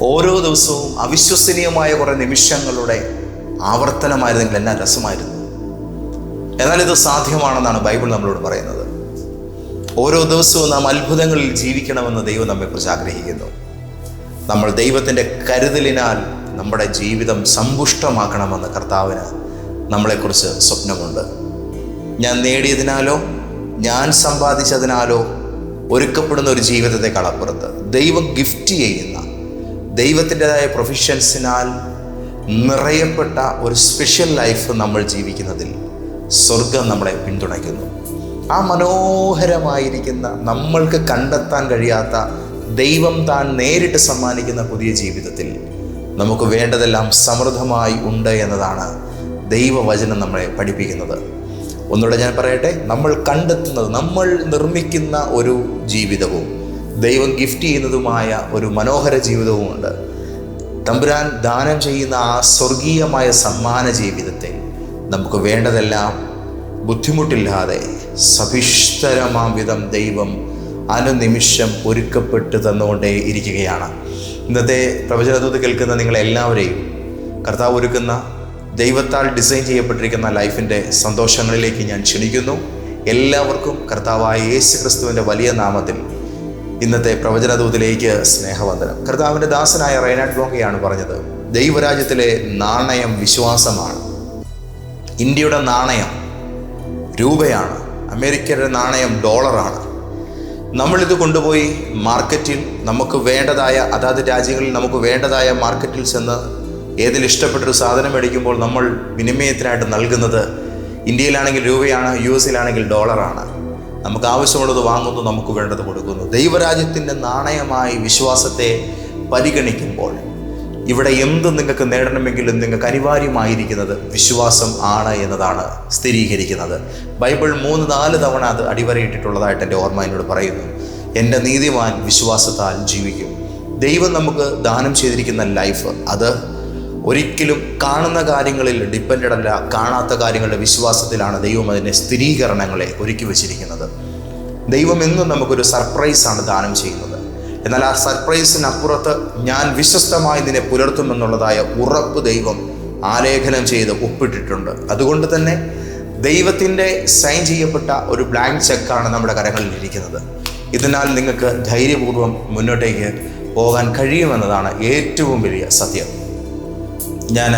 ഓരോ ദിവസവും അവിശ്വസനീയമായ കുറേ നിമിഷങ്ങളുടെ ആവർത്തനമായിരുന്നെങ്കിൽ എന്നാ രസമായിരുന്നു. എന്നാൽ ഇത് സാധ്യമാണെന്നാണ് ബൈബിൾ നമ്മളോട് പറയുന്നത്. ഓരോ ദിവസവും നാം അത്ഭുതങ്ങളിൽ ജീവിക്കണമെന്ന് ദൈവം നമ്മെക്കുറിച്ച് ആഗ്രഹിക്കുന്നു. നമ്മൾ ദൈവത്തിന്റെ കരുതലിനാൽ നമ്മുടെ ജീവിതം സമ്പുഷ്ടമാക്കണമെന്ന് കർത്താവിന് നമ്മളെക്കുറിച്ച് സ്വപ്നമുണ്ട്. ഞാൻ നേടിയതിനാലോ ഞാൻ സമ്പാദിച്ചതിനാലോ ഒരുക്കപ്പെടുന്ന ഒരു ജീവിതത്തെ അപ്പുറത്ത് ദൈവം ഗിഫ്റ്റ് ചെയ്യുന്ന ദൈവത്തിന്റെതായ പ്രൊഫഷൻസിനാൽ നിറയപ്പെട്ട ഒരു സ്പെഷ്യൽ ലൈഫ് നമ്മൾ ജീവിക്കുന്നതിൽ സ്വർഗം നമ്മളെ പിന്തുണയ്ക്കുന്നു. ആ മനോഹരമായിരിക്കുന്ന നമ്മൾക്ക് കണ്ടെത്താൻ കഴിയാത്ത ദൈവം താൻ നേരിട്ട് സമ്മാനിക്കുന്ന പുതിയ ജീവിതത്തിൽ നമുക്ക് വേണ്ടതെല്ലാം സമൃദ്ധമായി ഉണ്ട് എന്നതാണ് ദൈവവചനം നമ്മളെ പഠിപ്പിക്കുന്നത്. ഒന്നുകൂടെ ഞാൻ പറയട്ടെ നമ്മൾ കണ്ടെത്തുന്നത് നമ്മൾ നിർമ്മിക്കുന്ന ഒരു ജീവിതവും ദൈവം ഗിഫ്റ്റ് ചെയ്യുന്നതുമായ ഒരു മനോഹര ജീവിതവുമുണ്ട്. തമ്പുരാൻ ദാനം ചെയ്യുന്ന ആ സ്വർഗീയമായ സമ്മാന ജീവിതത്തെ നമുക്ക് വേണ്ടതെല്ലാം ബുദ്ധിമുട്ടില്ലാതെ സവിസ്തരമാം വിധം ദൈവം അനുനിമിഷം ഒരുക്കപ്പെട്ട് തന്നുകൊണ്ടേ ഇരിക്കുകയാണ്. ഇന്നത്തെ പ്രവചനത്വത്തിൽ കേൾക്കുന്ന നിങ്ങളെല്ലാവരെയും കർത്താവ് ഒരുക്കുന്ന ദൈവത്താൽ ഡിസൈൻ ചെയ്യപ്പെട്ടിരിക്കുന്ന ലൈഫിന്റെ സന്തോഷങ്ങളിലേക്ക് ഞാൻ ക്ഷണിക്കുന്നു. എല്ലാവർക്കും കർത്താവായ യേശു ക്രിസ്തുവിന്റെ വലിയ നാമത്തിൽ ഇന്നത്തെ പ്രവചനദൂതിലേക്ക് സ്നേഹവന്ദനം. കർത്താവിന്റെ ദാസനായ റൈനാഡ് ബ്ലോങ്കയാണ് പറഞ്ഞത് ദൈവരാജ്യത്തിലെ നാണയം വിശ്വാസമാണ്. ഇന്ത്യയുടെ നാണയം രൂപയാണ്. അമേരിക്കയുടെ നാണയം ഡോളറാണ്. നമ്മളിത് കൊണ്ടുപോയി മാർക്കറ്റിൽ നമുക്ക് വേണ്ടതായ അതാത് രാജ്യങ്ങളിൽ നമുക്ക് വേണ്ടതായ മാർക്കറ്റിൽ ചെന്ന് ഏതിൽ ഇഷ്ടപ്പെട്ടൊരു സാധനം മേടിക്കുമ്പോൾ നമ്മൾ വിനിമയത്തിനായിട്ട് നൽകുന്നത് ഇന്ത്യയിലാണെങ്കിൽ രൂപയാണ് യു എസിലാണെങ്കിൽ ഡോളറാണ്. നമുക്ക് ആവശ്യമുള്ളത് വാങ്ങുന്നു നമുക്ക് വേണ്ടത് കൊടുക്കുന്നു. ദൈവരാജ്യത്തിന്റെ നാണയമായി വിശ്വാസത്തെ പരിഗണിക്കുമ്പോൾ ഇവിടെ എന്ത് നിങ്ങൾക്ക് നേടണമെങ്കിലും നിങ്ങൾക്ക് അനിവാര്യമായിരിക്കുന്നത് വിശ്വാസം ആണ് എന്നതാണ് സ്ഥിരീകരിക്കുന്നത്. ബൈബിൾ മൂന്ന് നാല് തവണ അത് അടിവരയിട്ടിട്ടുള്ളതായിട്ട് എന്റെ ഓർമ്മ എന്നോട് പറയുന്നു. എന്റെ നീതിമാൻ വിശ്വാസത്താൽ ജീവിക്കും. ദൈവം നമുക്ക് ദാനം ചെയ്തിരിക്കുന്ന ലൈഫ് അത് ഒരിക്കലും കാണുന്ന കാര്യങ്ങളിൽ ഡിപ്പെൻഡ് അല്ല കാണാത്ത കാര്യങ്ങളുടെ വിശ്വാസത്തിലാണ് ദൈവം അതിന്റെ സ്ഥിരീകരണങ്ങളെ ഒരുക്കി വച്ചിരിക്കുന്നത്. ദൈവം എന്നും നമുക്കൊരു സർപ്രൈസാണ് ദാനം ചെയ്യുന്നത്. എന്നാൽ ആ സർപ്രൈസിനപ്പുറത്ത് ഞാൻ വിശ്വസ്തമായി നിന്നെ പുലർത്തുമെന്നുള്ളതായ ഉറപ്പ് ദൈവം ആലേഖനം ചെയ്ത് ഒപ്പിട്ടിട്ടുണ്ട്. അതുകൊണ്ട് തന്നെ ദൈവത്തിന്റെ സൈൻ ചെയ്യപ്പെട്ട ഒരു ബ്ലാങ്ക് ചെക്കാണ് നമ്മുടെ കരങ്ങളിൽ ഇരിക്കുന്നത്. ഇതിനാൽ നിങ്ങൾക്ക് ധൈര്യപൂർവം മുന്നോട്ടേക്ക് പോകാൻ കഴിയുമെന്നതാണ് ഏറ്റവും വലിയ സത്യം. ഞാൻ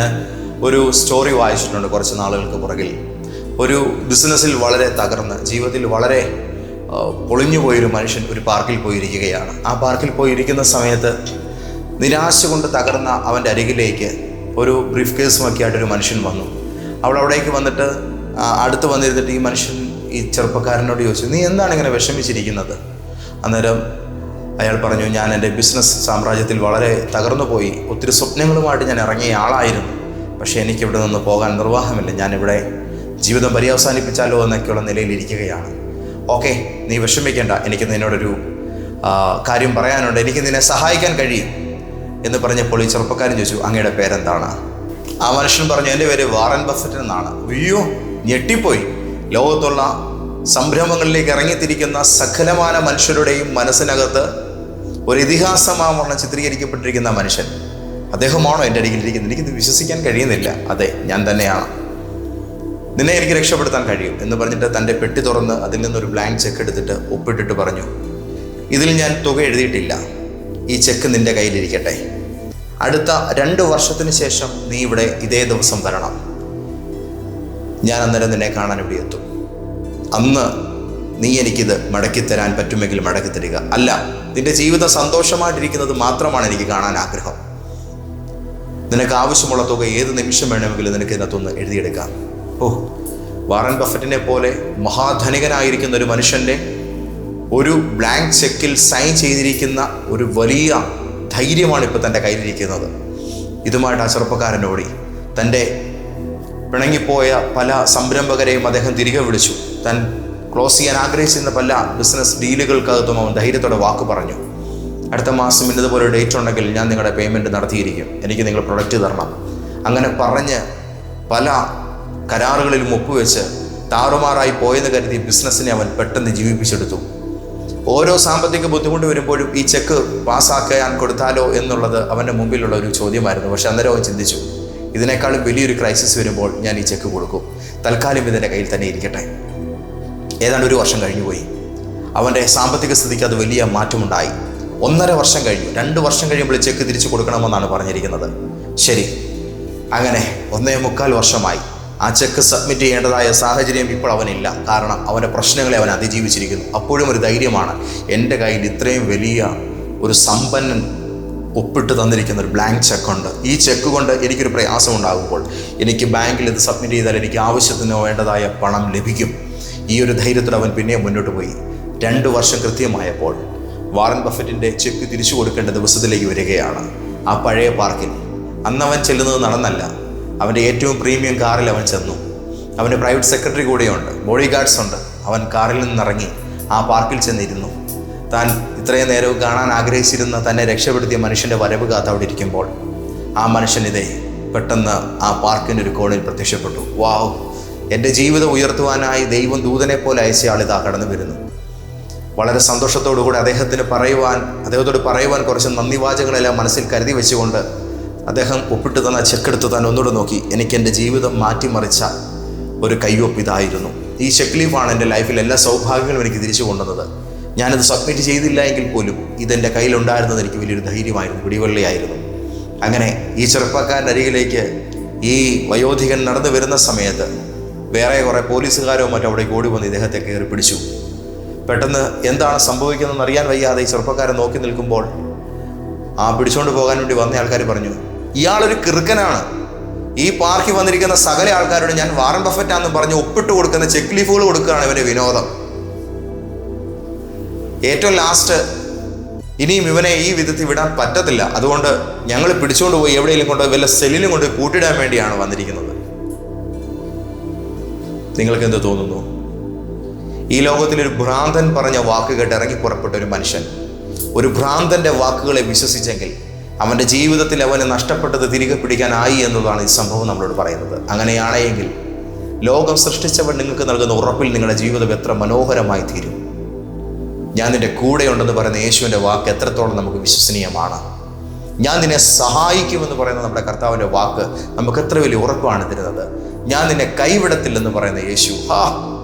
ഒരു സ്റ്റോറി വായിച്ചിട്ടുണ്ട് കുറച്ച് നാളുകൾക്ക് പുറകിൽ. ഒരു ബിസിനസ്സിൽ വളരെ തകർന്ന് ജീവിതത്തിൽ വളരെ പൊളിഞ്ഞു പോയൊരു മനുഷ്യൻ ഒരു പാർക്കിൽ പോയിരിക്കുകയാണ്. ആ പാർക്കിൽ പോയിരിക്കുന്ന സമയത്ത് നിരാശ കൊണ്ട് തകർന്ന അവന്റെ അരികിലേക്ക് ഒരു ബ്രീഫ് കേസുമൊക്കെ ആയിട്ടൊരു മനുഷ്യൻ വന്നു. അവൾ അവിടേക്ക് വന്നിട്ട് അടുത്ത് വന്നിരുന്നിട്ട് ഈ മനുഷ്യൻ ഈ ചെറുപ്പക്കാരനോട് ചോദിച്ചു നീ എന്താണ് ഇങ്ങനെ വിഷമിച്ചിരിക്കുന്നത്? അന്നേരം അയാൾ പറഞ്ഞു ഞാൻ എന്റെ ബിസിനസ് സാമ്രാജ്യത്തിൽ വളരെ തകർന്നു പോയി. ഒത്തിരി സ്വപ്നങ്ങളുമായിട്ട് ഞാൻ ഇറങ്ങിയ ആളായിരുന്നു. പക്ഷേ എനിക്കിവിടെ നിന്ന് പോകാൻ നിർവാഹമില്ല. ഞാനിവിടെ ജീവിതം പര്യവസാനിപ്പിച്ചാലോ എന്നൊക്കെയുള്ള നിലയിൽ ഇരിക്കുകയാണ്. ഓക്കെ നീ വിഷമിക്കേണ്ട. എനിക്ക് നിന്നോടൊരു കാര്യം പറയാനുണ്ട്. എനിക്ക് നിന്നെ സഹായിക്കാൻ കഴിയും. എന്ന് പറഞ്ഞപ്പോൾ ഈ ചെറുപ്പക്കാരൻ ചോദിച്ചു അങ്ങയുടെ പേരെന്താണ്? ആ മനുഷ്യൻ പറഞ്ഞു എന്റെ പേര് വാറൻ ബഫറ്റ് എന്നാണ്. അയ്യോ ഞെട്ടിപ്പോയി. ലോകത്തുള്ള സംരംഭങ്ങളിലേക്ക് ഇറങ്ങിത്തിരിക്കുന്ന സകലമായ മനുഷ്യരുടെയും മനസ്സിനകത്ത് ഒരു ഇതിഹാസമാവണ്ണം ചിത്രീകരിക്കപ്പെട്ടിരിക്കുന്ന മനുഷ്യൻ. അദ്ദേഹമാണോ എന്റെ അരികിലിരിക്കുന്നത്? എനിക്കിത് വിശ്വസിക്കാൻ കഴിയുന്നില്ല. അതെ ഞാൻ തന്നെയാണ്. നിന്നെ എനിക്ക് രക്ഷപ്പെടുത്താൻ കഴിയും എന്ന് പറഞ്ഞിട്ട് തന്റെ പെട്ടി തുറന്ന് അതിൽ നിന്നൊരു ബ്ലാങ്ക് ചെക്ക് എടുത്തിട്ട് ഒപ്പിട്ടിട്ട് പറഞ്ഞു ഇതിൽ ഞാൻ തുക എഴുതിയിട്ടില്ല. ഈ ചെക്ക് നിന്റെ കയ്യിലിരിക്കട്ടെ. അടുത്ത രണ്ട് വർഷത്തിന് ശേഷം നീ ഇവിടെ ഇതേ ദിവസം വരണം. ഞാൻ അന്നേരം നിന്നെ കാണാൻ ഇവിടെ എത്തും. അന്ന് നീ എനിക്കിത് മടക്കിത്തരാൻ പറ്റുമെങ്കിൽ മടക്കി തരിക. അല്ല നിന്റെ ജീവിതം സന്തോഷമായിട്ടിരിക്കുന്നത് മാത്രമാണ് എനിക്ക് കാണാൻ ആഗ്രഹം. നിനക്ക് ആവശ്യമുള്ള തുക ഏത് നിമിഷം വേണമെങ്കിലും നിനക്ക് ഇതിനകത്തൊന്ന് എഴുതിയെടുക്കാം. ഓ വാറൻ ബഫറ്റിനെ പോലെ മഹാധനികനായിരിക്കുന്ന ഒരു മനുഷ്യന്റെ ഒരു ബ്ലാങ്ക് ചെക്കിൽ സൈൻ ചെയ്തിരിക്കുന്ന ഒരു വലിയ ധൈര്യമാണ് ഇപ്പോൾ തന്റെ കയ്യിലിരിക്കുന്നത്. ഇതുമായിട്ട് ആ ചെറുപ്പക്കാരൻ ഓടി. തന്റെ പിണങ്ങിപ്പോയ പല സംരംഭകരെയും അദ്ദേഹം തിരികെ വിളിച്ചു. താൻ ക്ലോസ് ചെയ്യാൻ ആഗ്രഹിച്ചിരുന്ന പല ബിസിനസ് ഡീലുകൾക്കകത്തും അവൻ ധൈര്യത്തോടെ വാക്ക് പറഞ്ഞു. അടുത്ത മാസം ഇന്നതുപോലെ ഡേറ്റ് ഉണ്ടെങ്കിൽ ഞാൻ നിങ്ങളുടെ പേയ്മെന്റ് നടത്തിയിരിക്കും. എനിക്ക് നിങ്ങൾ പ്രൊഡക്റ്റ് തരണം. അങ്ങനെ പറഞ്ഞ് പല കരാറുകളിലും ഒപ്പുവെച്ച് താറുമാറായി പോയെന്ന് കരുതി ബിസിനസ്സിനെ അവൻ പെട്ടെന്ന് ജീവിപ്പിച്ചെടുത്തു. ഓരോ സാമ്പത്തിക ബുദ്ധിമുട്ട് വരുമ്പോഴും ഈ ചെക്ക് പാസ്സാക്കാൻ കൊടുത്താലോ എന്നുള്ളത് അവന്റെ മുമ്പിലുള്ള ഒരു ചോദ്യമായിരുന്നു. പക്ഷെ അന്നേരം അവൻ ചിന്തിച്ചു ഇതിനേക്കാളും വലിയൊരു ക്രൈസിസ് വരുമ്പോൾ ഞാൻ ഈ ചെക്ക് കൊടുക്കും. തൽക്കാലം ഇതിന്റെ കയ്യിൽ തന്നെ ഇരിക്കട്ടെ. ഏതാണ്ട് ഒരു വർഷം കഴിഞ്ഞു പോയി. അവന്റെ സാമ്പത്തിക സ്ഥിതിക്ക് അത് വലിയ മാറ്റമുണ്ടായി. ഒന്നര വർഷം കഴിഞ്ഞു. രണ്ട് വർഷം കഴിയുമ്പോൾ ചെക്ക് തിരിച്ചു കൊടുക്കണമെന്നാണ് പറഞ്ഞിരിക്കുന്നത്. ശരി. അങ്ങനെ ഒന്നേ മുക്കാൽ വർഷമായി. ആ ചെക്ക് സബ്മിറ്റ് ചെയ്യേണ്ടതായ സാഹചര്യം ഇപ്പോൾ അവനില്ല. കാരണം അവന്റെ പ്രശ്നങ്ങളെ അവൻ അതിജീവിച്ചിരിക്കുന്നു. അപ്പോഴും ഒരു ധൈര്യമാണ് എന്റെ കയ്യിൽ ഇത്രയും വലിയ ഒരു സമ്പന്നൻ ഒപ്പിട്ട് തന്നിരിക്കുന്ന ഒരു ബ്ലാങ്ക് ചെക്കുണ്ട് ഈ ചെക്ക് കൊണ്ട് എനിക്കൊരു പ്രയാസം ഉണ്ടാകുമ്പോൾ എനിക്ക് ബാങ്കിൽ ഇത് സബ്മിറ്റ് ചെയ്താൽ എനിക്ക് ആവശ്യത്തിന് വേണ്ടതായ പണം ലഭിക്കും. ഈ ഒരു ധൈര്യത്തിൽ അവൻ പിന്നെയും മുന്നോട്ട് പോയി. രണ്ട് വർഷം കൃത്യമായപ്പോൾ വാറൻ ബഫറ്റിന്റെ ചെക്ക് തിരിച്ചു കൊടുക്കേണ്ട ദിവസത്തിലേക്ക് വരികയാണ്. ആ പഴയ പാർക്കിൽ അന്ന് അവൻ ചെല്ലുന്നത് നടന്നല്ല. അവന്റെ ഏറ്റവും പ്രീമിയം കാറിൽ അവൻ ചെന്നു. അവന്റെ പ്രൈവറ്റ് സെക്രട്ടറി കൂടെയുണ്ട് ബോഡി ഗാർഡ്സ് ഉണ്ട്. അവൻ കാറിൽ നിന്നിറങ്ങി ആ പാർക്കിൽ ചെന്നിരുന്നു. താൻ ഇത്രയും നേരവും കാണാൻ ആഗ്രഹിച്ചിരുന്ന തന്നെ രക്ഷപ്പെടുത്തിയ മനുഷ്യന്റെ വരവ് കാത്ത് അവിടെ ഇരിക്കുമ്പോൾ ആ മനുഷ്യൻ ഇതേ പെട്ടെന്ന് ആ പാർക്കിന്റെ ഒരു കോണിൽ പ്രത്യക്ഷപ്പെട്ടു. വാവ് എന്റെ ജീവിതം ഉയർത്തുവാനായി ദൈവം ദൂതനെ പോലെ അയച്ച ആളിതാ കടന്നു വരുന്നു. വളരെ സന്തോഷത്തോടുകൂടി അദ്ദേഹത്തിന് പറയുവാൻ അദ്ദേഹത്തോട് പറയുവാൻ കുറച്ച് നന്ദിവാചകളെല്ലാം മനസ്സിൽ കരുതി വെച്ചുകൊണ്ട് അദ്ദേഹം ഒപ്പിട്ട് തന്ന ചെക്ക് എടുത്ത് തന്നെ ഒന്നുകൂടെ നോക്കി. എനിക്ക് എന്റെ ജീവിതം മാറ്റിമറിച്ച ഒരു കയ്യൊപ്പ് ഇതായിരുന്നു. ഈ ചെക്ക് ലീഫാണ് എന്റെ ലൈഫിൽ എല്ലാ സൗഭാഗ്യങ്ങളും എനിക്ക് തിരിച്ചു കൊണ്ടുവന്നത്. ഞാനത് സബ്മിറ്റ് ചെയ്തില്ല എങ്കിൽ പോലും ഇതെന്റെ കയ്യിലുണ്ടായിരുന്നത് എനിക്ക് വലിയൊരു ധൈര്യമായിരുന്നു പിടിവള്ളിയായിരുന്നു. അങ്ങനെ ഈ ചെറുപ്പക്കാരന്റെ അരികിലേക്ക് ഈ വയോധികൻ നടന്നു വരുന്ന സമയത്ത് വേറെ കുറേ പോലീസുകാരോ മറ്റോ അവിടേക്ക് ഓടി വന്ന് ഇദ്ദേഹത്തെ കയറി പിടിച്ചു. പെട്ടെന്ന് എന്താണ് സംഭവിക്കുന്നതെന്ന് അറിയാൻ വയ്യാതെ ഈ ചെറുപ്പക്കാരൻ നോക്കി നിൽക്കുമ്പോൾ ആ പിടിച്ചുകൊണ്ട് പോകാൻ വേണ്ടി വന്ന ആൾക്കാർ പറഞ്ഞു ഇയാളൊരു കിറുക്കനാണ്. ഈ പാർക്കിൽ വന്നിരിക്കുന്ന സകല ആൾക്കാരോട് ഞാൻ വാറൻ ബഫറ്റാന്ന് പറഞ്ഞ് ഒപ്പിട്ട് കൊടുക്കുന്ന ചെക്ക് ലീഫുകൾ കൊടുക്കുകയാണ് ഇവന്റെ വിനോദം. ഏറ്റവും ലാസ്റ്റ് ഇനിയും ഇവനെ ഈ വിധത്തിൽ വിടാൻ പറ്റത്തില്ല. അതുകൊണ്ട് ഞങ്ങൾ പിടിച്ചുകൊണ്ട് പോയി എവിടെയെങ്കിലും കൊണ്ട് വല്ല സെല്ലിലും കൊണ്ട് കൂട്ടിടാൻ വേണ്ടിയാണ് വന്നിരിക്കുന്നത്. നിങ്ങൾക്ക് എന്ത് തോന്നുന്നു? ഈ ലോകത്തിൽ ഒരു ഭ്രാന്തൻ പറഞ്ഞ വാക്ക് കേട്ട് ഇറങ്ങി പുറപ്പെട്ട ഒരു മനുഷ്യൻ. ഒരു ഭ്രാന്തന്റെ വാക്കുകളെ വിശ്വസിച്ചെങ്കിൽ അവന്റെ ജീവിതത്തിൽ അവന് നഷ്ടപ്പെട്ടത് തിരികെ പിടിക്കാനായി എന്നതാണ് ഈ സംഭവം നമ്മളോട് പറയുന്നത്. അങ്ങനെയാണെങ്കിൽ ലോകം സൃഷ്ടിച്ചവൻ നിങ്ങൾക്ക് നൽകുന്ന ഉറപ്പിൽ നിങ്ങളുടെ ജീവിതം എത്ര മനോഹരമായി തീരും. ഞാൻ നിന്റെ കൂടെയുണ്ടെന്ന് പറയുന്ന യേശുവിന്റെ വാക്ക് എത്രത്തോളം നമുക്ക് വിശ്വസനീയമാണ്. ഞാൻ നിന്നെ സഹായിക്കുമെന്ന് പറയുന്ന നമ്മുടെ കർത്താവിന്റെ വാക്ക് നമുക്ക് എത്ര വലിയ ഉറപ്പാണ് തരുന്നത്. ഞാൻ നിന്നെ കൈവിടത്തില്ലെന്ന് പറയുന്ന യേശു. ഹാ.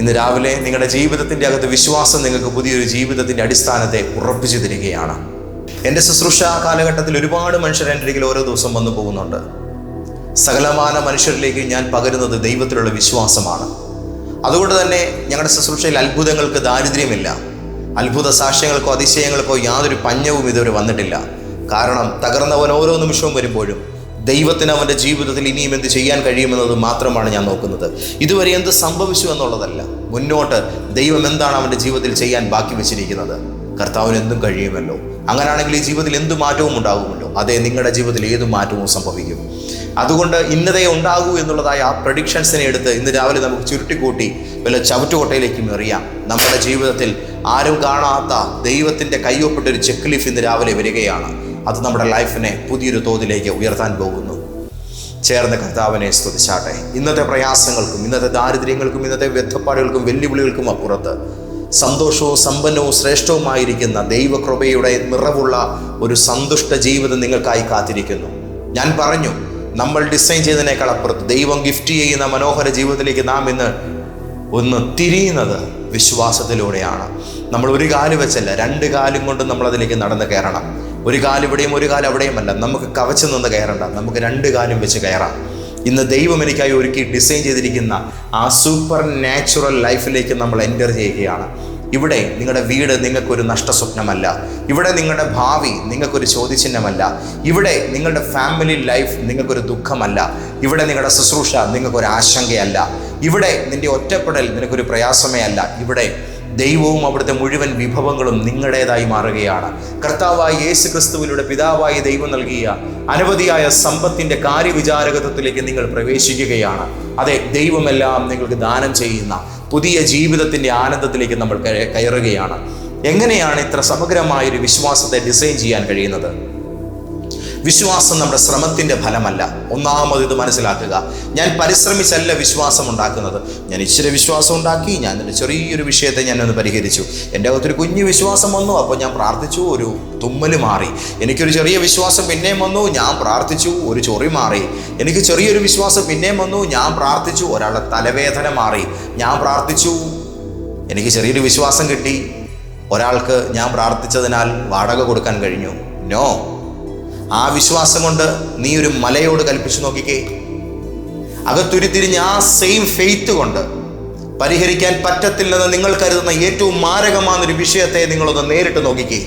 ഇന്ന് രാവിലെ നിങ്ങളുടെ ജീവിതത്തിന്റെ അകത്ത് വിശ്വാസം നിങ്ങൾക്ക് പുതിയൊരു ജീവിതത്തിന്റെ അടിസ്ഥാനത്തെ ഉറപ്പിച്ചു തരികയാണ്. എന്റെ ശുശ്രൂഷ കാലഘട്ടത്തിൽ ഒരുപാട് മനുഷ്യർ എന്റെ അരികിൽ ഓരോ ദിവസം വന്നു പോകുന്നുണ്ട്. സകലമാന മനുഷ്യരിലേക്ക് ഞാൻ പകരുന്നത് ദൈവത്തിലുള്ള വിശ്വാസമാണ്. അതുകൊണ്ട് തന്നെ ഞങ്ങളുടെ ശുശ്രൂഷയിൽ അത്ഭുതങ്ങൾക്ക് ദാരിദ്ര്യമില്ല. അത്ഭുത സാക്ഷ്യങ്ങൾക്കോ അതിശയങ്ങൾക്കോ യാതൊരു പഞ്ഞവും ഇതുവരെ വന്നിട്ടില്ല. കാരണം തകർന്നവൻ ഓരോ നിമിഷവും വരുമ്പോഴും ദൈവത്തിന് അവന്റെ ജീവിതത്തിൽ ഇനിയും എന്ത് ചെയ്യാൻ കഴിയുമെന്നത് മാത്രമാണ് ഞാൻ നോക്കുന്നത്. ഇതുവരെ എന്ത് സംഭവിച്ചു എന്നുള്ളതല്ല. മുന്നോട്ട് ദൈവം എന്താണ് അവന്റെ ജീവിതത്തിൽ ചെയ്യാൻ ബാക്കി വെച്ചിരിക്കുന്നത്? കർത്താവിന് എന്തും കഴിയുമല്ലോ. അങ്ങനെയാണെങ്കിൽ ഈ ജീവിതത്തിൽ എന്ത് മാറ്റവും ഉണ്ടാകുമല്ലോ. അതേ നിങ്ങളുടെ ജീവിതത്തിൽ ഏത് മാറ്റവും സംഭവിക്കും. അതുകൊണ്ട് ഇന്നതേ ഉണ്ടാകൂ എന്നുള്ളതായ ആ പ്രഡിക്ഷൻസിനെ എടുത്ത് ഇന്ന് രാവിലെ നമുക്ക് ചുരുട്ടിക്കൂട്ടി വല്ല ചവിറ്റുകൊട്ടയിലേക്കും എറിയാം. നമ്മുടെ ജീവിതത്തിൽ ആരും കാണാത്ത ദൈവത്തിന്റെ കയ്യൊപ്പെട്ട ഒരു ചെക്ക് ലിഫ് ഇന്ന് രാവിലെ വരികയാണ്. അത് നമ്മുടെ ലൈഫിനെ പുതിയൊരു തോതിലേക്ക് ഉയർത്താൻ പോകുന്നു. ചേർന്ന് കർത്താവിനെ സ്തുതിച്ചാട്ടെ. ഇന്നത്തെ പ്രയാസങ്ങൾക്കും ഇന്നത്തെ ദാരിദ്ര്യങ്ങൾക്കും ഇന്നത്തെ വ്യർത്ഥപ്പാടുകൾക്കും വെല്ലുവിളികൾക്കും അപ്പുറത്ത് സന്തോഷവും സമ്പന്നവും ശ്രേഷ്ഠവുമായിരിക്കുന്ന ദൈവകൃപയുടെ നിറവുള്ള ഒരു സന്തുഷ്ട ജീവിതം നിങ്ങൾക്കായി കാത്തിരിക്കുന്നു. ഞാൻ പറഞ്ഞു നമ്മൾ ഡിസൈൻ ചെയ്തതിനേക്കാൾ അപ്പുറത്ത് ദൈവം ഗിഫ്റ്റ് ചെയ്യുന്ന മനോഹര ജീവിതത്തിലേക്ക് നാം ഇന്ന് ഒന്ന് തിരിയുന്നത് വിശ്വാസത്തിലൂടെയാണ്. നമ്മൾ ഒരു കാൽ വെച്ചല്ല രണ്ട് കാലും കൊണ്ട് നമ്മൾ അതിലേക്ക് നടന്ന് കയറണം. ഒരു കാലിവിടെയും ഒരു കാൽ അവിടെയുമല്ല നമുക്ക് കവച്ചു നിന്ന് കയറണ്ട. നമുക്ക് രണ്ട് കാലും വെച്ച് കയറാം. ഇന്ന് ദൈവം എനിക്കായി ഒരുക്കി ഡിസൈൻ ചെയ്തിരിക്കുന്ന ആ സൂപ്പർ നാച്ചുറൽ ലൈഫിലേക്ക് നമ്മൾ എന്റർ ചെയ്യുകയാണ്. ഇവിടെ നിങ്ങളുടെ വീട് നിങ്ങൾക്കൊരു നഷ്ടസ്വപ്നമല്ല. ഇവിടെ നിങ്ങളുടെ ഭാവി നിങ്ങൾക്കൊരു ചോദ്യചിഹ്നമല്ല. ഇവിടെ നിങ്ങളുടെ ഫാമിലി ലൈഫ് നിങ്ങൾക്കൊരു ദുഃഖമല്ല. ഇവിടെ നിങ്ങളുടെ ശുശ്രൂഷ നിങ്ങൾക്കൊരു ആശങ്കയല്ല. ഇവിടെ നിന്റെ ഒറ്റപ്പെടൽ നിനക്കൊരു പ്രയാസമേ അല്ല. ഇവിടെ ദൈവവും അവിടുത്തെ മുഴുവൻ വിഭവങ്ങളും നിങ്ങളുടേതായി മാറുകയാണ്. കർത്താവായ യേശു ക്രിസ്തുവിലൂടെ പിതാവായ ദൈവം നൽകിയ അനവധിയായ സമ്പത്തിന്റെ കാര്യവിചാരകത്വത്തിലേക്ക് നിങ്ങൾ പ്രവേശിക്കുകയാണ്. അതെ ദൈവമെല്ലാം നിങ്ങൾക്ക് ദാനം ചെയ്യുന്ന പുതിയ ജീവിതത്തിന്റെ ആനന്ദത്തിലേക്ക് നമ്മൾ കയറുകയാണ്. എങ്ങനെയാണ് ഇത്ര സമഗ്രമായ ഒരു വിശ്വാസത്തെ ഡിസൈൻ ചെയ്യാൻ കഴിയുന്നത്? വിശ്വാസം നമ്മുടെ ശ്രമത്തിന്റെ ഫലമല്ല. ഒന്നാമത് ഇത് മനസ്സിലാക്കുക. ഞാൻ പരിശ്രമിച്ചല്ല വിശ്വാസം ഉണ്ടാക്കുന്നത്. ഞാൻ ഇച്ചിരി വിശ്വാസം ഉണ്ടാക്കി ഞാൻ എന്റെ ചെറിയൊരു വിഷയത്തെ ഞാനൊന്ന് പരിഹരിച്ചു. എന്റെ അകത്തൊരു കുഞ്ഞു വിശ്വാസം വന്നു അപ്പോൾ ഞാൻ പ്രാർത്ഥിച്ചു ഒരു തുമ്മൽ മാറി. എനിക്കൊരു ചെറിയ വിശ്വാസം പിന്നെയും വന്നു ഞാൻ പ്രാർത്ഥിച്ചു ഒരു ചൊറി മാറി. എനിക്ക് ചെറിയൊരു വിശ്വാസം പിന്നെയും വന്നു ഞാൻ പ്രാർത്ഥിച്ചു ഒരാളുടെ തലവേദന മാറി. ഞാൻ പ്രാർത്ഥിച്ചു എനിക്ക് ചെറിയൊരു വിശ്വാസം കിട്ടി. ഒരാൾക്ക് ഞാൻ പ്രാർത്ഥിച്ചതിനാൽ വാടക കൊടുക്കാൻ കഴിഞ്ഞു. നോ. ആ വിശ്വാസം കൊണ്ട് നീ ഒരു മലയോട് കൽപ്പിച്ചു നോക്കിക്കേ. അകത്തുരുത്തിരിഞ്ഞ് ആ സെയിം ഫെയ്ത്ത് കൊണ്ട് പരിഹരിക്കാൻ പറ്റത്തില്ലെന്ന് നിങ്ങൾ കരുതുന്ന ഏറ്റവും മാരകമാണെന്നൊരു വിഷയത്തെ നിങ്ങളൊന്ന് നേരിട്ട് നോക്കിക്കേ.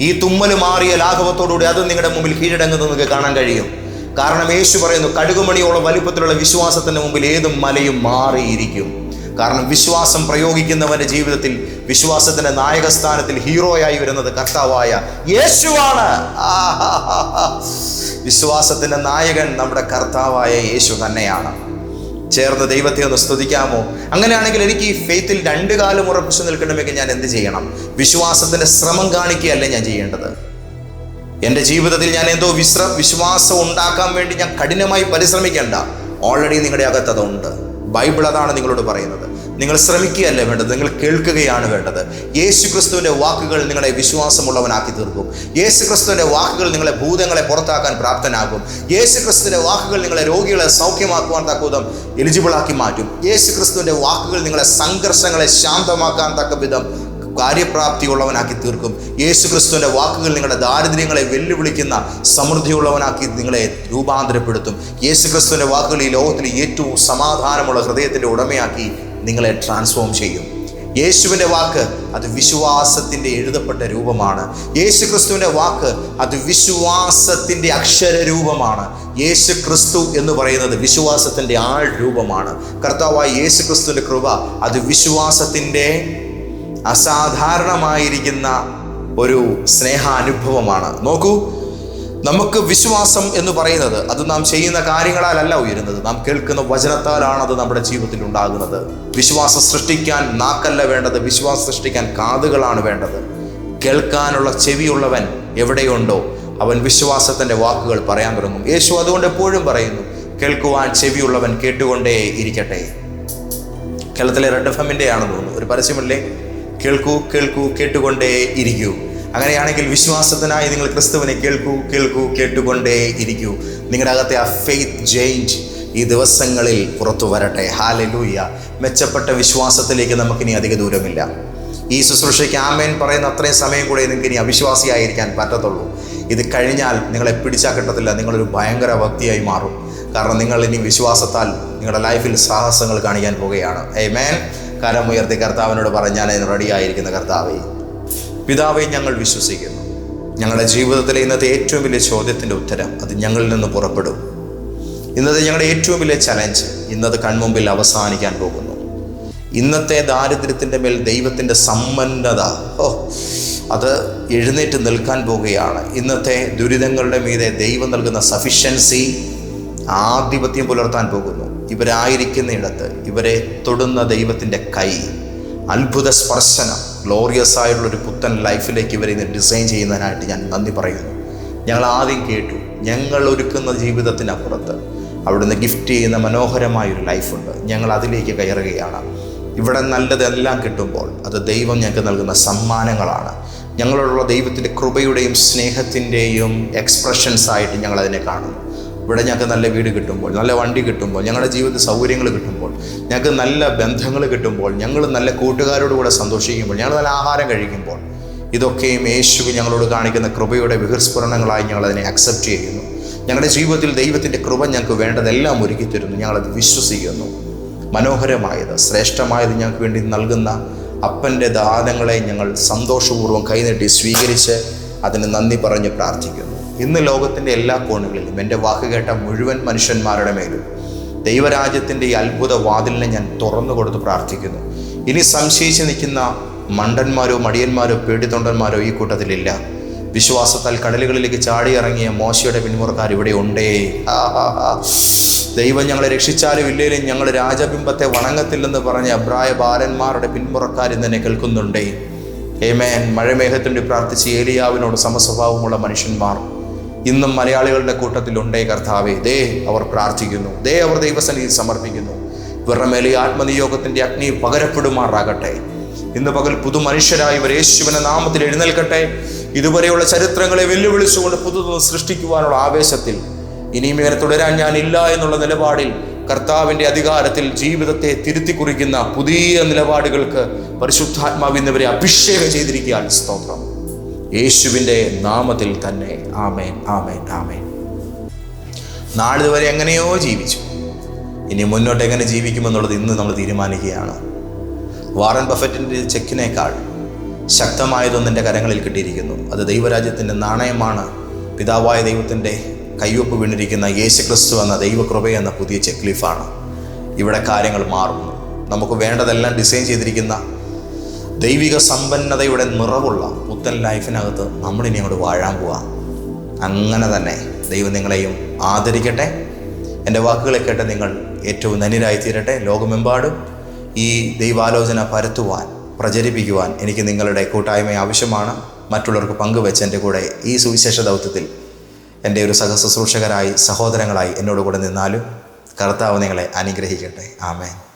ഈ തുമ്മൽ മാറിയ ലാഘവത്തോടുകൂടി അത് നിങ്ങളുടെ മുമ്പിൽ കീഴടങ്ങുന്നത് നിങ്ങൾക്ക് കാണാൻ കഴിയും. കാരണം യേശു പറയുന്നു കടുകുമണിയോളം വലുപ്പത്തിലുള്ള വിശ്വാസത്തിന് മുമ്പിൽ ഏതും മലയും മാറിയിരിക്കും. കാരണം വിശ്വാസം പ്രയോഗിക്കുന്നവന്റെ ജീവിതത്തിൽ വിശ്വാസത്തിന്റെ നായകസ്ഥാനത്തിൽ ഹീറോയായി വരുന്നത് കർത്താവായ യേശുവാണ്. വിശ്വാസത്തിന്റെ നായകൻ നമ്മുടെ കർത്താവായ യേശു തന്നെയാണ്. ചേർന്ന് ദൈവത്തെ ഒന്ന് സ്തുതിക്കാമോ? അങ്ങനെയാണെങ്കിൽ എനിക്ക് ഈ ഫെയ്ത്തിൽ രണ്ട് കാലം ഉറപ്പിച്ചു നിൽക്കണമെങ്കിൽ ഞാൻ എന്ത് ചെയ്യണം? വിശ്വാസത്തിന്റെ ശ്രമം കാണിക്കുകയല്ലേ ഞാൻ ചെയ്യേണ്ടത്? എന്റെ ജീവിതത്തിൽ ഞാൻ എന്തോ വിശ്ര വിശ്വാസം ഉണ്ടാക്കാൻ വേണ്ടി ഞാൻ കഠിനമായി പരിശ്രമിക്കേണ്ട. ഓൾറെഡി നിങ്ങളുടെ അകത്ത് അതുണ്ട്. ബൈബിൾ അതാണ് നിങ്ങളോട് പറയുന്നത്. നിങ്ങൾ ശ്രമിക്കുകയല്ല വേണ്ടത്? നിങ്ങൾ കേൾക്കുകയാണ് വേണ്ടത്. യേശു ക്രിസ്തുവിന്റെ വാക്കുകൾ നിങ്ങളെ വിശ്വാസമുള്ളവനാക്കി തീർക്കും യേശു ക്രിസ്തുവിന്റെ വാക്കുകൾ നിങ്ങളെ ഭൂതങ്ങളെ പുറത്താക്കാൻ പ്രാപ്തനാകും യേശു ക്രിസ്തുവിന്റെ വാക്കുകൾ നിങ്ങളെ രോഗികളെ സൗഖ്യമാക്കുവാൻ തക്കവിധം എലിജിബിളാക്കി മാറ്റും. യേശു ക്രിസ്തുവിന്റെ വാക്കുകൾ നിങ്ങളെ സംഘർഷങ്ങളെ ശാന്തമാക്കാൻ തക്ക വിധം കാര്യപ്രാപ്തിയുള്ളവനാക്കി തീർക്കും യേശു ക്രിസ്തുവിന്റെ വാക്കുകൾ നിങ്ങളുടെ ദാരിദ്ര്യങ്ങളെ വെല്ലുവിളിക്കുന്ന സമൃദ്ധിയുള്ളവനാക്കി നിങ്ങളെ രൂപാന്തരപ്പെടുത്തും. യേശു ക്രിസ്തുവിന്റെ വാക്കുകൾ ഈ ലോകത്തിൽ ഏറ്റവും സമാധാനമുള്ള ഹൃദയത്തിന്റെ ഉടമയാക്കി നിങ്ങളെ ട്രാൻസ്ഫോം ചെയ്യും. യേശുവിന്റെ വാക്ക് അത് വിശ്വാസത്തിന്റെ എഴുതപ്പെട്ട രൂപമാണ്. യേശു ക്രിസ്തുവിന്റെ വാക്ക് അത് വിശ്വാസത്തിന്റെ അക്ഷര രൂപമാണ്. യേശു ക്രിസ്തു എന്ന് പറയുന്നത് വിശ്വാസത്തിന്റെ ആൾ രൂപമാണ്. കർത്താവായ യേശു ക്രിസ്തുവിന്റെ കൃപ അത് വിശ്വാസത്തിന്റെ അസാധാരണമായിരിക്കുന്ന ഒരു സ്നേഹാനുഭവമാണ്. നോക്കൂ നമുക്ക് വിശ്വാസം എന്ന് പറയുന്നത് അത് നാം ചെയ്യുന്ന കാര്യങ്ങളാലല്ല ഉയരുന്നത്. നാം കേൾക്കുന്ന വചനത്താലാണ് അത് നമ്മുടെ ജീവിതത്തിൽ ഉണ്ടാകുന്നത്. വിശ്വാസം സൃഷ്ടിക്കാൻ നാക്കല്ല വേണ്ടത് വിശ്വാസം സൃഷ്ടിക്കാൻ കാതുകളാണ് വേണ്ടത്. കേൾക്കാനുള്ള ചെവിയുള്ളവൻ എവിടെയുണ്ടോ അവൻ വിശ്വാസത്തിന്റെ വാക്കുകൾ പറയാൻ തുടങ്ങും. യേശു അതുകൊണ്ട് എപ്പോഴും പറയുന്നു കേൾക്കുവാൻ ചെവിയുള്ളവൻ കേട്ടുകൊണ്ടേ ഇരിക്കട്ടെ കേരളത്തിലെ റെഡ് എഫ് എമ്മിന്റെ ആണെന്ന് തോന്നുന്നു. ഒരു പരസ്യമില്ലേ? കേൾക്കൂ കേൾക്കൂ കേട്ടുകൊണ്ടേ ഇരിക്കൂ. അങ്ങനെയാണെങ്കിൽ വിശ്വാസത്തിനായി നിങ്ങൾ ക്രിസ്തുവിനെ കേൾക്കൂ കേൾക്കൂ കേട്ടുകൊണ്ടേ ഇരിക്കൂ. നിങ്ങളുടെ അകത്തെ ആ ഫെയ്ത്ത് ചേഞ്ച് ഈ ദിവസങ്ങളിൽ പുറത്തു വരട്ടെ. ഹാലലൂയ മെച്ചപ്പെട്ട വിശ്വാസത്തിലേക്ക് നമുക്കിനി അധിക ദൂരമില്ല. ഈ ശുശ്രൂഷയ്ക്ക് ആമേൻ പറയുന്ന അത്രയും സമയം കൂടെ നിങ്ങൾക്ക് ഇനി അവിശ്വാസിയായിരിക്കാൻ പറ്റത്തുള്ളൂ. ഇത് കഴിഞ്ഞാൽ നിങ്ങളെ പിടിച്ചാൽ കിട്ടത്തില്ല നിങ്ങളൊരു ഭയങ്കര ഭക്തിയായി മാറും. കാരണം നിങ്ങൾ ഇനി വിശ്വാസത്താൽ നിങ്ങളുടെ ലൈഫിൽ സാഹസങ്ങൾ കാണിക്കാൻ പോവുകയാണ്. ഏ മേൻ കരം ഉയർത്തി കർത്താവിനോട് പറഞ്ഞാൽ അതിന് റെഡിയായിരിക്കുന്ന കർത്താവെ പിതാവെ ഞങ്ങൾ വിശ്വസിക്കുന്നു. ഞങ്ങളുടെ ജീവിതത്തിലെ ഇന്നത്തെ ഏറ്റവും വലിയ ചോദ്യത്തിന്റെ ഉത്തരം അത് ഞങ്ങളിൽ നിന്ന് പുറപ്പെടും. ഇന്നത്തെ ഞങ്ങളുടെ ഏറ്റവും വലിയ ചലഞ്ച് ഇന്നത് കൺമുമ്പിൽ അവസാനിക്കാൻ പോകുന്നു. ഇന്നത്തെ ദാരിദ്ര്യത്തിന്റെ മേൽ ദൈവത്തിന്റെ സമ്പന്നത ഓ അത് എഴുന്നേറ്റ് നിൽക്കാൻ പോവുകയാണ് ഇന്നത്തെ ദുരിതങ്ങളുടെ മീതെ ദൈവം നൽകുന്ന സഫിഷ്യൻസി ആധിപത്യം പുലർത്താൻ പോകുന്നു. ഇവരായിരിക്കുന്നിടത്ത് ഇവരെ തൊടുന്ന ദൈവത്തിന്റെ കൈ അത്ഭുത സ്പർശനം ഗ്ലോറിയസ് ആയിട്ടുള്ള ഒരു പുത്തൻ ലൈഫിലേക്ക് ഇവരെ ഇന്ന് ഡിസൈൻ ചെയ്യുന്നതിനായിട്ട് ഞാൻ നന്ദി പറയുന്നു. ഞങ്ങൾ ആദ്യം കേട്ടു ഞങ്ങൾ ഒരുക്കുന്ന ജീവിതത്തിനപ്പുറത്ത് അവിടുന്ന് ഗിഫ്റ്റ് ചെയ്യുന്ന മനോഹരമായൊരു ലൈഫുണ്ട് ഞങ്ങൾ അതിലേക്ക് കയറുകയാണ്. ഇവിടെ നല്ലതെല്ലാം കിട്ടുമ്പോൾ അത് ദൈവം ഞങ്ങൾക്ക് നൽകുന്ന സമ്മാനങ്ങളാണ്. ഞങ്ങളോടുള്ള ദൈവത്തിന്റെ കൃപയുടെയും സ്നേഹത്തിന്റെയും എക്സ്പ്രഷൻസ് ആയിട്ട് ഞങ്ങൾ അതിനെ കാണുന്നു. ഇവിടെ ഞങ്ങൾക്ക് നല്ല വീട് കിട്ടുമ്പോൾ നല്ല വണ്ടി കിട്ടുമ്പോൾ ഞങ്ങളുടെ ജീവിതത്തിൽ സൗകര്യങ്ങൾ കിട്ടുമ്പോൾ ഞങ്ങൾക്ക് നല്ല ബന്ധങ്ങൾ കിട്ടുമ്പോൾ ഞങ്ങൾ നല്ല കൂട്ടുകാരോട് കൂടെ സന്തോഷിക്കുമ്പോൾ ഞങ്ങൾ നല്ല ആഹാരം കഴിക്കുമ്പോൾ ഇതൊക്കെയും യേശു ഞങ്ങളോട് കാണിക്കുന്ന കൃപയുടെ വിഹൃസ്ഫുരണങ്ങളായി ഞങ്ങൾ അതിനെ അക്സെപ്റ്റ് ചെയ്യുന്നു. ഞങ്ങളുടെ ജീവിതത്തിൽ ദൈവത്തിന്റെ കൃപ ഞങ്ങൾക്ക് വേണ്ടതെല്ലാം ഒരുക്കിത്തരുന്നു ഞങ്ങളത് വിശ്വസിക്കുന്നു. മനോഹരമായത് ശ്രേഷ്ഠമായത് ഞങ്ങൾക്ക് വേണ്ടി നൽകുന്ന അപ്പന്റെ ദാനങ്ങളെ ഞങ്ങൾ സന്തോഷപൂർവം കൈനീട്ടി സ്വീകരിച്ച് അതിന് നന്ദി പറഞ്ഞ് പ്രാർത്ഥിക്കുന്നു. ഇന്ന് ലോകത്തിന്റെ എല്ലാ കോണുകളിലും എന്റെ വാക്ക് കേട്ട മുഴുവൻ മനുഷ്യന്മാരുടെ മേലും ദൈവരാജ്യത്തിന്റെ ഈ അത്ഭുത വാതിലിനെ ഞാൻ തുറന്നു കൊടുത്ത് പ്രാർത്ഥിക്കുന്നു. ഇനി സംശയിച്ച് നിൽക്കുന്ന മണ്ടന്മാരോ മടിയന്മാരോ പേടിത്തൊണ്ടന്മാരോ ഈ കൂട്ടത്തിലില്ല. വിശ്വാസത്താൽ കടലുകളിലേക്ക് ചാടിയിറങ്ങിയ മോശയുടെ പിന്മുറക്കാർ ഇവിടെ ഉണ്ടേ. ദൈവം ഞങ്ങളെ രക്ഷിച്ചാലും ഇല്ലേലും ഞങ്ങൾ രാജബിംബത്തെ വണങ്ങത്തില്ലെന്ന് പറഞ്ഞ അബ്രായ ബാലന്മാരുടെ പിന്മുറക്കാർ ഇന്ന് കേൾക്കുന്നുണ്ടേ. ഏമേൻ മഴമേഘത്തിന്റെ പ്രാർത്ഥിച്ച് ഏലിയാവിനോട് സമസ്വഭാവമുള്ള മനുഷ്യന്മാർ. ഇന്നും മലയാളികളുടെ കൂട്ടത്തിലുണ്ടേ കർത്താവേ. ദേ അവർ പ്രാർത്ഥിക്കുന്നു. ദേ അവർ ദൈവസന്നിധി സമർപ്പിക്കുന്നു. ഇവരുടെ മേലെ ആത്മനിയോഗത്തിന്റെ അഗ്നി പകരപ്പെടുമാറാകട്ടെ. ഇന്ന് പകൽ പുതു മനുഷ്യരായി ഇവർ യേശുവിന്റെ നാമത്തിൽ എഴുന്നേൽക്കട്ടെ. ഇതുവരെയുള്ള ചരിത്രങ്ങളെ വെല്ലുവിളിച്ചുകൊണ്ട് പുതുതൊന്ന് സൃഷ്ടിക്കുവാനുള്ള ആവേശത്തിൽ ഇനിയും ഇങ്ങനെ തുടരാൻ ഞാനില്ല എന്നുള്ള നിലപാടിൽ കർത്താവിന്റെ അധികാരത്തിൽ ജീവിതത്തെ തിരുത്തി കുറിക്കുന്ന പുതിയ നിലപാടുകൾക്ക് പരിശുദ്ധാത്മാവിന്നവരെ അഭിഷേകം ചെയ്തിരിക്കുകയാണ്. സ്തോത്രം. യേശുവിന്റെ നാമത്തിൽ തന്നെ. ആമേൻ ആമേൻ ആമേൻ. നാളിതുവരെ എങ്ങനെയോ ജീവിച്ചു. ഇനി മുന്നോട്ട് എങ്ങനെ ജീവിക്കുമെന്നുള്ളത് ഇന്ന് നമ്മൾ തീരുമാനിക്കുകയാണ്. വാറൻ ബഫറ്റിന്റെ ചെക്കിനേക്കാൾ ശക്തമായതൊന്നും എന്റെ കരങ്ങളിൽ കിട്ടിയിരിക്കുന്നു. അത് ദൈവരാജ്യത്തിന്റെ നാണയമാണ്. പിതാവായ ദൈവത്തിന്റെ കയ്യൊപ്പ് വീണിരിക്കുന്ന യേശു ക്രിസ്തു എന്ന ദൈവകൃപ എന്ന പുതിയ ചെക്ക് ലീഫാണ്. ഇവിടെ കാര്യങ്ങൾ മാറുന്നു. നമുക്ക് വേണ്ടതെല്ലാം ഡിസൈൻ ചെയ്തിരിക്കുന്ന ദൈവിക സമ്പന്നതയുടെ നിറവുള്ള പുത്തൻ ലൈഫിനകത്ത് നമ്മളിനി അങ്ങോട്ട് വാഴാൻ പോവാം. അങ്ങനെ തന്നെ ദൈവം നിങ്ങളെയും ആദരിക്കട്ടെ. എന്റെ വാക്കുകളെ കേട്ട് നിങ്ങൾ ഏറ്റവും ധന്യരായി തീരട്ടെ ലോകമെമ്പാടും ഈ ദൈവാലോചന പരത്തുവാൻ പ്രചരിപ്പിക്കുവാൻ എനിക്ക് നിങ്ങളുടെ കൂട്ടായ്മ ആവശ്യമാണ്. മറ്റുള്ളവർക്ക് പങ്കുവെച്ച് എന്റെ കൂടെ ഈ സുവിശേഷ ദൗത്യത്തിൽ എന്റെ ഒരു സഹശുശ്രൂഷകരായി സഹോദരങ്ങളായി എന്നോട് കൂടെ നിന്നാലും കർത്താവ് നിങ്ങളെ അനുഗ്രഹിക്കട്ടെ. ആമേൻ.